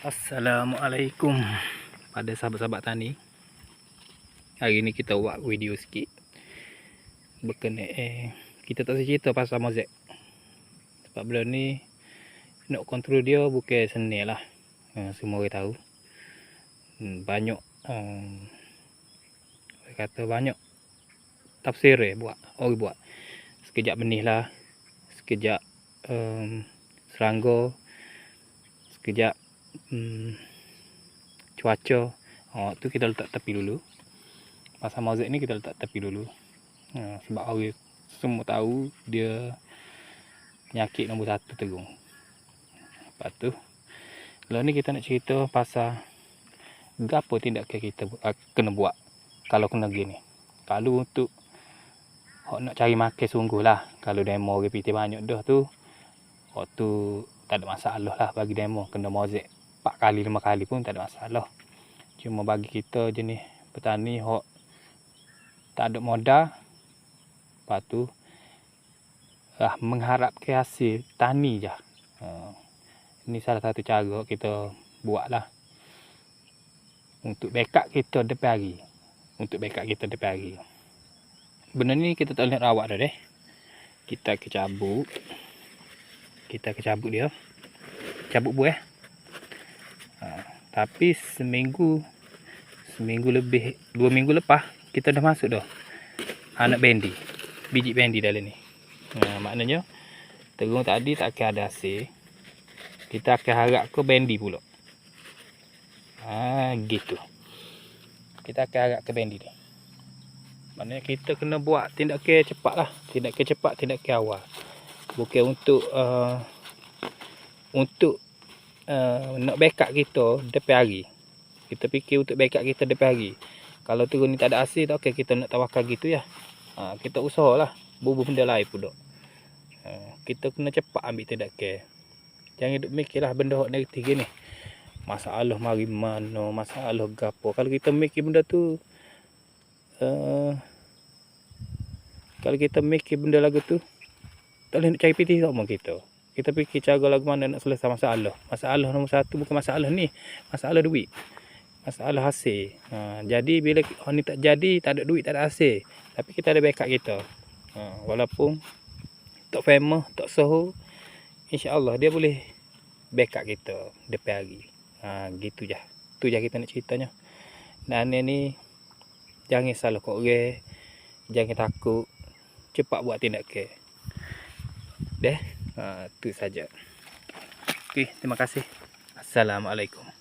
Assalamualaikum pada sahabat-sahabat tani. Hari ni kita buat video sikit. Berkenaan eh, kita tak cerita pasal mozek. Sebab benda ni nak kontrol dia bukan senil lah. Ha, semua orang tahu. Hmm, banyak um, kata banyak tafsir eh buat orang buat. Sekejap benih lah. Sekejap um, serangga. Sekejap hmm, cuaca oh, tu kita letak tepi dulu pasal mauzek ni kita letak tepi dulu ha, sebab orang semua tahu dia penyakit nombor satu terung lepas tu kalau ni kita nak cerita pasal apa tindakan kita uh, kena buat kalau kena gini kalau untuk Hak nak cari makan sungguh lah. Kalau demo piti banyak dah tu. Hak tu tak ada masalah lah bagi demo. Kena mozek 4 kali 5 kali pun tak ada masalah. Cuma bagi kita jenis petani hok tak ada modal lepas tu ah, mengharap ke hasil tani je. Ha. ini salah satu cara kita buat lah untuk backup kita depan hari. Untuk backup kita depan hari. Benda ni kita tak boleh rawat dah deh. Kita kecabut kita kecabut dia. Cabut buah tapi seminggu seminggu lebih dua minggu lepas kita dah masuk dah. Anak bendi biji bendi dalam ni. Nah, maknanya terung tadi tak akan ada hasil kita akan harap ke bendi pula. Ha, gitu. Kita akan harap ke bendi ni. Maknanya kita kena buat tindakan cepat lah. Tindakan cepat tindakan awal. Bukan untuk uh, untuk uh, nak backup kita depan hari. Kita fikir untuk backup kita depan hari. Kalau turun ni tak ada hasil, tak okay, kita nak tawakal gitu ya. Ha, kita usahalah bubuh benda lain pula. Ha, kita kena cepat ambil tindakan. Jangan duk mikirlah benda hok negatif gini. Masalah mari mana, masalah gapo. Kalau kita mikir benda tu uh, kalau kita mikir benda lagu tu tak boleh nak cari piti sama kita kita fikir cara lagu mana nak selesai masalah. Masalah nombor satu bukan masalah ni. Masalah duit. Masalah hasil. Ha, jadi bila orang ni tak jadi, tak ada duit, tak ada hasil. Tapi kita ada backup kita. Ha, walaupun tak famous, tak soho. InsyaAllah dia boleh backup kita depan hari. Ha, gitu je. Tu je kita nak ceritanya. Dan ni jangan salah kau orang. Jangan takut. Cepat buat tindakan. Deh. Itu saja. Okey, terima kasih. Assalamualaikum.